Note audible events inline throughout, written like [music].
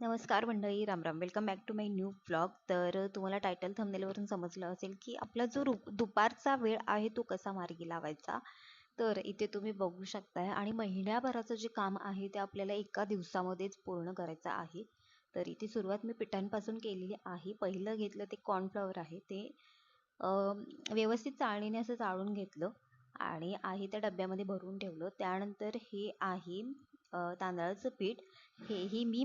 नमस्कार मंडळी राम Ram welcome back to my new blog तर तुम्हाला टायटल थंबनेलवरून समजलं असेल की आपला जो रु- दुपारचा वेळ आहे तो कसा मार्गी लावायचा? तर इथे तुम्ही बघू शकताय आणि महिन्याभराचं जे काम आहे ते आपल्याला एका दिवसामध्येच पूर्ण करायचं आहे. तर इथे सुरुवात मी पिठांपासून केलेली आहे. पहिलं घेतलं ते कॉर्नफ्लॉवर आहे. ते व्यवस्थित चाळणीने असं चाळून घेतलं आणि आहे त्या डब्यामध्ये भरून ठेवलं. त्यानंतर हे आहे तांदळाचं पीठ. हेही मी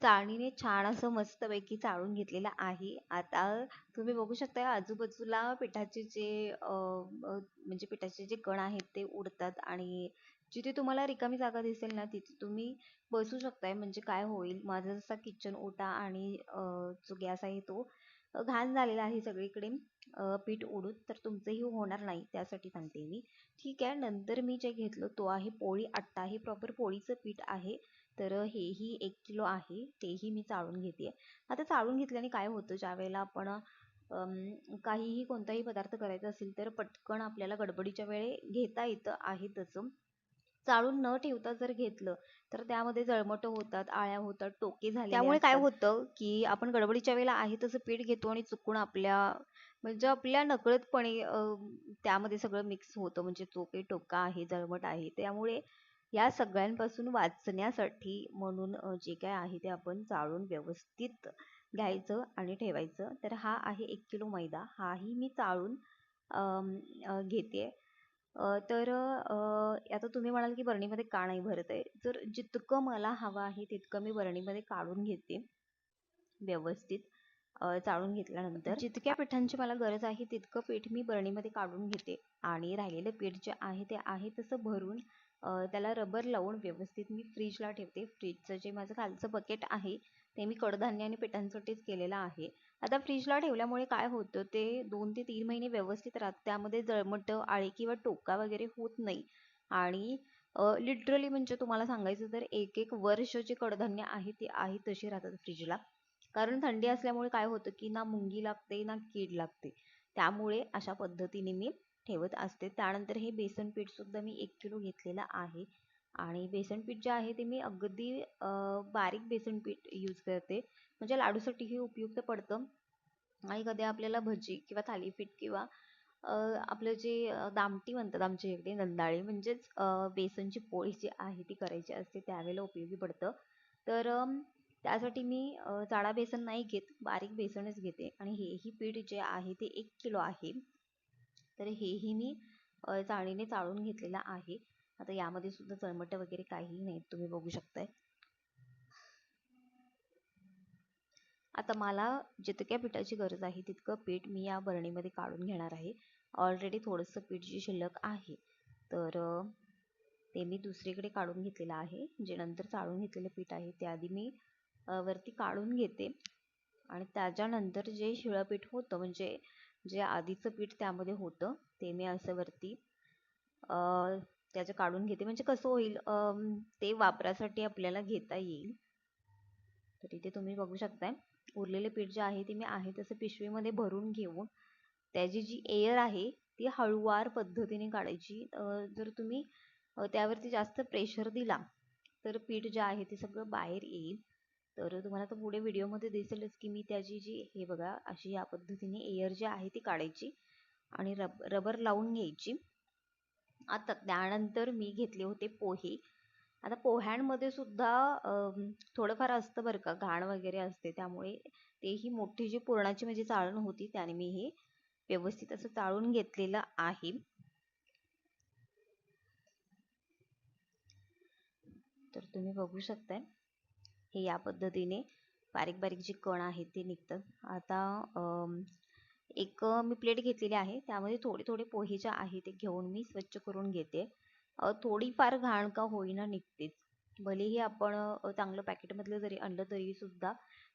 चाळणीने छान असं मस्तपैकी चाळून घेतलेलं आहे. आता तुम्ही बघू शकता आजूबाजूला पिठाचे जे म्हणजे पिठाचे जे कण आहेत ते उडतात आणि जिथे तुम्हाला रिकामी जागा दिसेल ना तिथे तुम्ही बसू शकताय. म्हणजे काय होईल माझा जसा किचन ओटा आणि जो गॅस आहे तो घाण झालेला आहे सगळीकडे पीठ उडून तर तुमचंही होणार नाही त्यासाठी सांगते मी. ठीक आहे नंतर मी जे घेतलं तो आहे पोळी आट्टा हे प्रॉपर पोळीचं पीठ आहे. तर हेही एक किलो आहे तेही मी चाळून घेते आता चाळून घेतल्याने काय होतं? ज्या वेळेला आपण काहीही कोणताही पदार्थ करायचा असेल तर पटकन आपल्याला गडबडीच्या वेळी घेता येतं आहे तसं चाळून न ठेवता जर घेतलं तर त्यामध्ये जळमट होतात आळ्या होतात टोके झाले त्यामुळे काय होतं की आपण गडबडीच्या वेळेला आहे तसं पीठ घेतो आणि चुकून आपल्या म्हणजे आपल्या नकळतपणे त्यामध्ये सगळं मिक्स होतं. म्हणजे काही टोका आहे जळमट आहे त्यामुळे या सगळ्यांपासून वाचण्यासाठी म्हणून जे काय आहे ते आपण चाळून व्यवस्थित घ्यायचं आणि ठेवायचं. तर हा आहे एक किलो मैदा. हाही मी चाळून घेते. तर आता तुम्ही म्हणाल की बरणीमध्ये का नाही भरत आहे? तर जितकं मला हवं आहे तितकं मी बरणीमध्ये काढून घेते. व्यवस्थित चाळून घेतल्यानंतर. जितक्या पिठांची मला गरज आहे तितकं पीठ मी बरणीमध्ये काढून घेते. आणि राहिलेलं पीठ जे आहे ते आहे तसं भरून त्याला रबर लावून व्यवस्थित मी फ्रीजला ठेवते. फ्रीजचं जे माझं खालचं बकेट आहे ते मी कडधान्य आणि पिठांसाठीच केलेलं आहे. आता फ्रीजला ठेवल्यामुळे काय होतं ते दोन ते तीन महिने व्यवस्थित राहतं त्यामध्ये जळमट आळी किंवा टोका वगैरे होत नाही. आणि लिटरली म्हणजे तुम्हाला सांगायचं तर एक एक वर्ष जे कडधान्य आहे ते आहे तशी राहतात फ्रीजला. कारण थंडी असल्यामुळे काय होतं की ना मुंगी लागते ना कीड लागते. त्यामुळे अशा पद्धतीने मी ठेवत असते. त्यानंतर हे बेसन पीठ सुद्धा मी एक किलो घेतलेलं आहे. आणि बेसन पीठ जे आहे ते मी अगदी बारीक बेसन पीठ यूज करते. म्हणजे लाडूसाठीही उपयुक्त पडतं. आणि कधी आपल्याला भजी किंवा थालीपीठ किंवा आपलं जे दामटी म्हणतात आमच्या इकडे नंदाळी म्हणजेच बेसनची पोळी जी आहे ती करायची असते त्यावेळेला उपयोगी पडतं. तर त्यासाठी मी जाडा बेसन नाही घेत बारीक बेसनच घेते. आणि हेही पीठ जे आहे ते एक किलो आहे. तर हेही मी चाळणीने चाळून घेतलेलं आहे. आता यामध्ये सुद्धा चळमट वगैरे काहीही नाहीत तुम्ही बघू शकताय. आता मला जितक्या पिठाची गरज आहे तितकं पीठ मी या बरणीमध्ये काढून घेणार आहे. ऑलरेडी थोडंसं पीठ जे शिल्लक आहे. तर ते मी दुसरीकडे काढून घेतलेलं आहे. जे नंतर चाळून घेतलेलं पीठ आहे ते आधी मी वरती काढून घेते. आणि त्याच्यानंतर जे शिळं पीठ होतं म्हणजे जे आधीचं पीठ त्यामध्ये होतं ते मी असं वरती त्याचं काढून घेते. म्हणजे कसं होईल ते वापरासाठी आपल्याला घेता येईल. तर इथे तुम्ही बघू शकताय उरलेले पीठ जे आहे ते मी आहे तसं पिशवीमध्ये भरून घेऊन त्याची जी एअर आहे ती हळूवार पद्धतीने काढायची. जर तुम्ही त्यावरती जास्त प्रेशर दिला तर पीठ जे आहे ते सगळं बाहेर येईल. तर तुम्हाला तर पुढे व्हिडिओमध्ये दिसेलच की मी त्याची जी हे बघा अशी या पद्धतीने एअर जी आहे ती काढायची आणि रब रबर लावून घ्यायची. आता त्यानंतर मी घेतले होते पोहे. आता पोह्यांमध्ये सुद्धा थोडंफार असतं बरं का घाण वगैरे असते. त्यामुळे तेही मोठी जी पुरणाची माझी चाळण होती त्याने मी हे व्यवस्थित असं चाळून घेतलेलं आहे. तर तुम्ही बघू शकताय. हे या पद्धतीने बारीक बारीक जे कण आहेत ते निघतात. आता एक मी प्लेट घेतलेली आहे. त्यामध्ये थोडे थोडे पोहे जे आहे ते घेऊन मी स्वच्छ करून घेते. थोडीफार घाण का होईना निघतेच. भलेही आपण चांगलं पॅकेटमधलं जरी आणलं तरीसुद्धा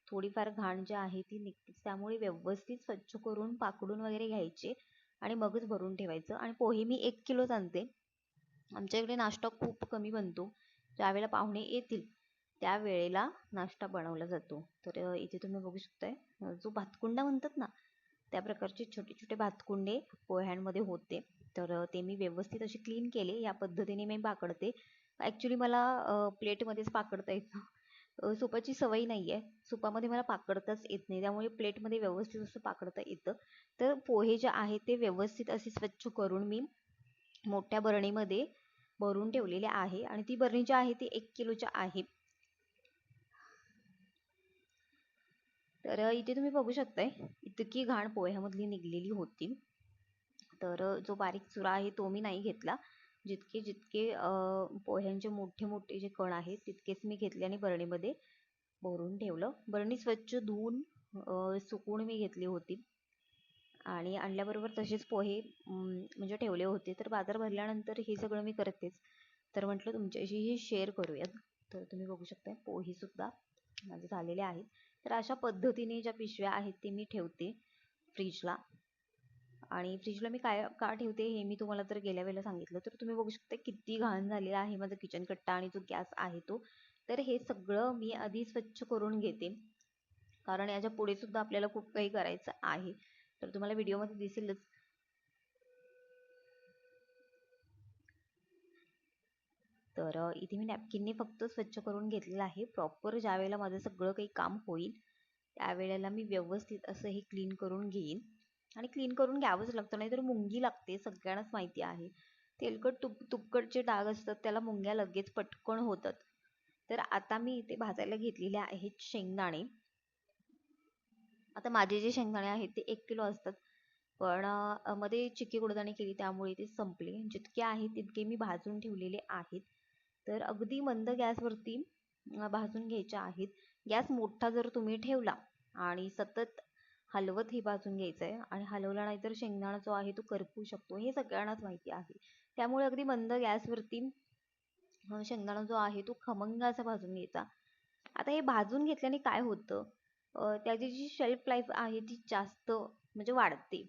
थोडीफार घाण जी आहे ती निघतेच. त्यामुळे व्यवस्थित स्वच्छ करून पाकडून वगैरे घ्यायचे आणि मगच भरून ठेवायचं. आणि पोहे मी एक किलोच आणते. आमच्या इकडे नाश्ता खूप कमी बनतो. ज्यावेळेला पाहुणे येतील त्या वेळेला नाश्ता बनवला जातो. तर इथे तुम्ही बघू शकताय जो भातकुंडा म्हणतात ना त्या प्रकारचे छोटे छोटे भातकुंडे पोह्यांमध्ये होते. तर ते मी व्यवस्थित असे क्लीन केले. या पद्धतीने मी पाकडते. ॲक्च्युली मला प्लेटमध्येच पाकडता येतं सुपाची सवय नाही आहे सुपामध्ये मला पाकडताच येत नाही. त्यामुळे प्लेटमध्ये व्यवस्थित असं पाकडता येतं. तर पोहे जे आहेत ते व्यवस्थित असे स्वच्छ करून मी मोठ्या बरणीमध्ये भरून ठेवलेले आहे. आणि ती बरणी जी आहे ती एक किलोची आहे. तर इथे तुम्ही बघू शकताय इतकी घाण पोह्यामधली निघलेली होती. तर जो बारीक चुरा आहे तो मी नाही घेतला. जितके जितके पोह्यांचे मोठे मोठे जे कण आहेत तितकेच मी घेतले आणि बरणीमध्ये भरून ठेवलं. बरणी स्वच्छ धुवून सुकून मी घेतली होती. आणि आणल्याबरोबर तसेच पोहे म्हणजे ठेवले होते. तर बाजार भरल्यानंतर हे सगळं मी करतेच तर म्हटलं तुमच्याशी हे शेअर करूयात. तर तुम्ही बघू शकता पोहेसुद्धा माझे झालेले आहेत. तर अशा पद्धतीने ज्या पिशव्या आहेत ते मी ठेवते फ्रीजला. आणि फ्रीजला मी काय का ठेवते हे मी तुम्हाला तर गेल्या वेळेला सांगितलं. तर तुम्ही बघू शकता किती घाण झालेला आहे माझा किचन कट्टा आणि जो गॅस आहे तो. तर हे सगळं मी आधी स्वच्छ करून घेते. कारण याच्यापुढे सुद्धा आपल्याला खूप काही करायचं आहे. तर तुम्हाला व्हिडिओमध्ये दिसेलच तर इथे मी नॅपकिनने फक्त स्वच्छ करून घेतलेलं आहे. प्रॉपर ज्या वेळेला माझं सगळं काही काम होईल त्यावेळेला मी व्यवस्थित असं हे क्लीन करून घेईन. आणि क्लीन करून घ्यावंच लागतं नाही तर मुंगी लागते सगळ्यांनाच माहिती आहे. तेलकट तुप तुपकटचे डाग असतात त्याला मुंग्या लगेच पटकन होतात. तर आता मी इथे भाजायला घेतलेले आहेत शेंगदाणे. आता माझे जे शेंगदाणे आहेत ते एक किलो असतात. पण मध्ये चिक्की गुडदाणे केली त्यामुळे ते संपले. जितके आहेत तितके मी भाजून ठेवलेले आहेत. तर अगदी मंद गॅसवरती भाजून घ्यायच्या आहेत. गॅस मोठा जर तुम्ही ठेवला आणि सतत हलवत हे भाजून घ्यायचं आहे आणि हलवला नाही तर शेंगदाणा जो आहे तो करपू शकतो हे सगळ्यांनाच माहिती आहे. त्यामुळे अगदी मंद गॅसवरती शेंगदाणा जो आहे तो खमंग असा भाजून घ्यायचा. आता हे भाजून घेतल्याने काय होतं? त्याची जी शेल्फ लाईफ आहे ती जास्त म्हणजे वाढते.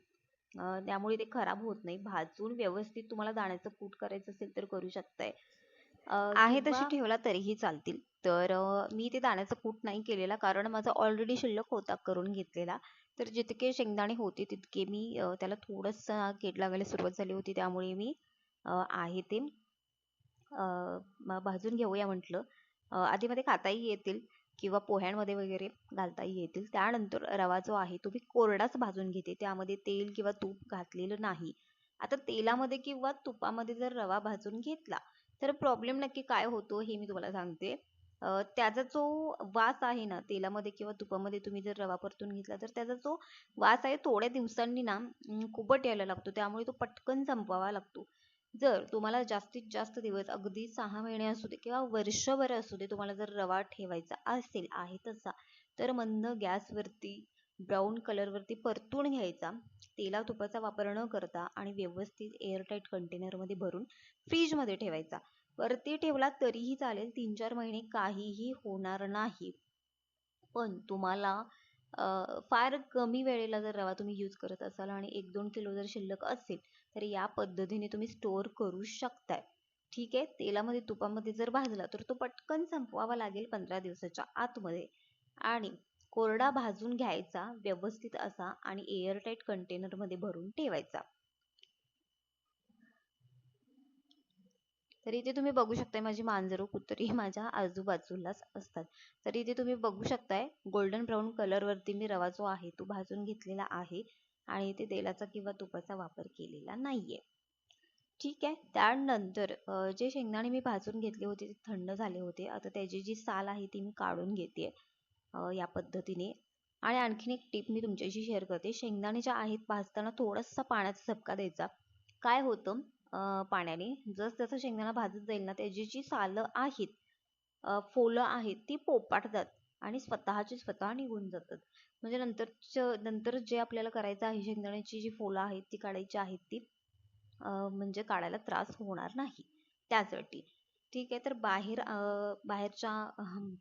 त्यामुळे ते खराब होत नाही. भाजून व्यवस्थित तुम्हाला दाण्याचं कूट करायचं असेल तर करू शकताय. आहे तशी ठेवला तरीही चालतील. तर मी ते दाण्याचं कूट नाही केलेला कारण माझा ऑलरेडी शिल्लक होता करून घेतलेला. तर जितके शेंगदाणे होते तितके मी त्याला थोडंसं कीड लागायला सुरुवात झाली होती. त्यामुळे मी आहे ते. भाजून घेऊया म्हटलं. आधी मध्ये खाताही येतील किंवा पोह्यांमध्ये वगैरे घालताही येतील. त्यानंतर रवा जो आहे तो मी कोरडाच भाजून घेते. त्यामध्ये तेल किंवा तूप घातलेलं नाही. आता तेलामध्ये किंवा तुपामध्ये जर रवा भाजून घेतला तर प्रॉब्लेम नक्की काय होतो हे मी तुम्हाला सांगते. त्याचा जो वास आहे ना तेलामध्ये किंवा तुपामध्ये तुम्ही जर रवा परतून घेतला तर त्याचा जो वास आहे थोड्या दिवसांनी ना कुबट यायला लागतो. त्यामुळे तो पटकन संपवावा लागतो. जर तुम्हाला जास्तीत जास्त दिवस अगदी सहा महिने असू दे किंवा वर्षभर असू दे तुम्हाला जर रवा ठेवायचा असेल आहे तसा तर मंद गॅसवरती ब्राऊन कलरवरती परतून घ्यायचा. तेला तुपाचा वापर न करता आणि व्यवस्थित एअरटाईट कंटेनरमध्ये भरून फ्रीजमध्ये ठेवायचा. वरती ठेवला तरीही चालेल. तीन चार महिने काहीही होणार नाही. पण तुम्हाला फार कमी वेळेला जर रवा तुम्ही यूज करत असाल आणि एक दोन किलो जर शिल्लक असेल तर या पद्धतीने तुम्ही स्टोअर करू शकताय. ठीक आहे? तेलामध्ये तुपामध्ये जर भाजला तर तो पटकन संपवावा लागेल पंधरा दिवसाच्या आतमध्ये. आणि कोरडा भाजून घ्यायचा व्यवस्थित असा आणि एअरटाईट कंटेनरमध्ये भरून ठेवायचा. तर इथे तुम्ही बघू शकताय माझी मांजरं कुत्री [laughs] माझ्या आजूबाजूलाच असतात. तर इथे तुम्ही बघू शकताय गोल्डन ब्राऊन कलरवरती मी रवा जो आहे तो भाजून घेतलेला आहे आणि इथे तेलाचा किंवा तुपाचा वापर केलेला नाहीये. ठीक आहे त्यानंतर जे शेंगदाणे मी भाजून घेतले होते ते थंड झाले होते. आता त्याची जी साल आहे ती मी काढून घेते या पद्धतीने. आणि आणखीन एक टीप मी तुमच्याशी शेअर करते. शेंगदाणे ज्या आहेत भाजताना थोडासा पाण्याचा झपका द्यायचा. काय होतं? पाण्याने. जस जसं शेंगदाणा भाजत जाईल ना त्याची जी सालं आहेत फोलं आहेत ती पोपाटतात आणि स्वतःची स्वतः निघून जातात. म्हणजे नंतरच्या नंतर जे आपल्याला करायचं आहे शेंगदाण्याची जी फोलं आहेत ती काढायची आहेत ती म्हणजे काढायला त्रास होणार नाही. त्यासाठी. ठीक आहे. तर बाहेर बाहेरच्या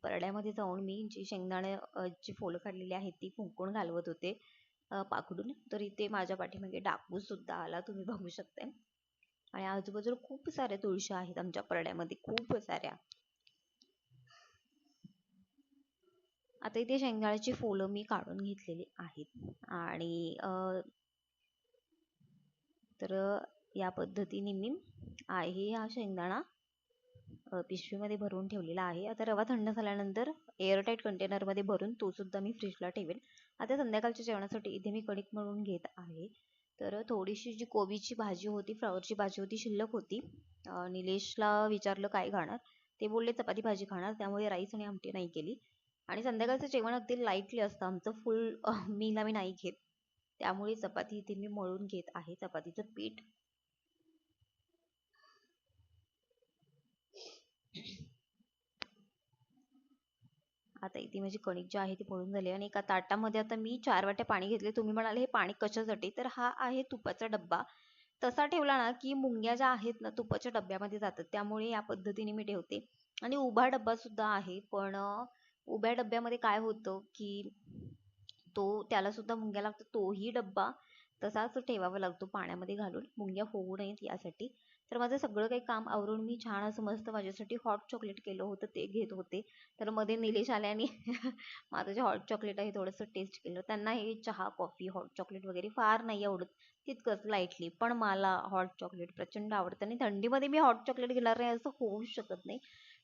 परड्यामध्ये जाऊन मी जी शेंगदाणे जी फोलं काढलेली आहेत ती फुंकून घालवत होते. पाकडून. तर इथे माझ्या पाठीमागे डाकू सुद्धा आला तुम्ही बघू शकताय. आणि आजूबाजूला खूप साऱ्या तुळशी आहेत आमच्या परड्यामध्ये खूप साऱ्या. आता इथे शेंगदाण्याची फुलं मी काढून घेतलेली आहेत. आणि तर या पद्धतीने मी आहे हा शेंगदाणा अ, पिशवीमध्ये भरून ठेवलेला आहे. आता रवा थंड झाल्यानंतर एअरटाईट कंटेनरमध्ये भरून तो सुद्धा मी फ्रीजला ठेवेन. आता संध्याकाळच्या जेवणासाठी इथे मी कणिक मळून घेत आहे. तर थोडीशी जी कोबीची भाजी होती फ्लावरची भाजी होती शिल्लक होती निलेशला विचारलं काय खाणार? ते बोलले चपाती भाजी खाणार त्यामुळे राईस आणि आमटी नाही केली. आणि संध्याकाळचं जेवण अगदी लाईटली असतं. आमचं फुल मील आम्ही नाही घेत. त्यामुळे चपाती इथे मी मळून घेत आहे. चपातीचं पीठ आता इथे माझी कणिक जी आहे ती पळून झाली आणि एका ताटामध्ये आता मी चार वाट्या पाणी घेतले तुम्ही म्हणाले हे पाणी कशासाठी? तर हा आहे तुपाचा डब्बा. तसा ठेवला ना की मुंग्या ज्या आहेत ना तुपाच्या डब्यामध्ये जातात. त्यामुळे या पद्धतीने मी ठेवते. आणि उभा डब्बा सुद्धा आहे. पण उभ्या डब्यामध्ये काय होतं की तो त्याला सुद्धा मुंग्या लागतात. तोही डब्बा तसाच ठेवावा लागतो पाण्यामध्ये घालून. मुंग्या होऊ नयेत यासाठी. तर माझं सगळं काही काम आवरून मी छान असं मस्त माझ्यासाठी हॉट चॉकलेट केलं होतं ते घेत होते. तर मध्ये निलेश आले आणि [laughs] माझं जे हॉट चॉकलेट आहे थोडंसं टेस्ट केलं. त्यांना हे चहा कॉफी हॉट चॉकलेट वगैरे फार नाही आवडत. तितकंच लाईटली पण मला हॉट चॉकलेट प्रचंड आवडतं आणि थंडीमध्ये मी हॉट चॉकलेट घेणार नाही असं होऊ शकत नाही.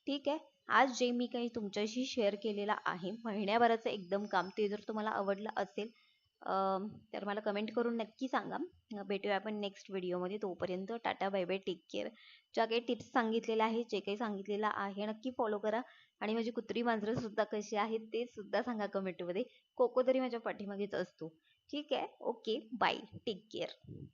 ठीक आहे? आज जे मी काही तुमच्याशी शेअर केलेलं आहे महिन्याभराचं एकदम काम ते जर तुम्हाला आवडलं असेल तर मला कमेंट करून नक्की सांगा. भेटूया आपण नेक्स्ट व्हिडिओमध्ये तोपर्यंत tata bye bye take care ज्या काही टिप्स सांगितलेल्या आहेत जे काही सांगितलेलं आहे नक्की फॉलो करा. आणि माझी कुत्री मांजरं सुद्धा कशी आहेत ते सुद्धा सांगा कमेंटमध्ये कोको तरी माझ्या पाठीमागेच असतो. ठीक आहे? Okay bye take care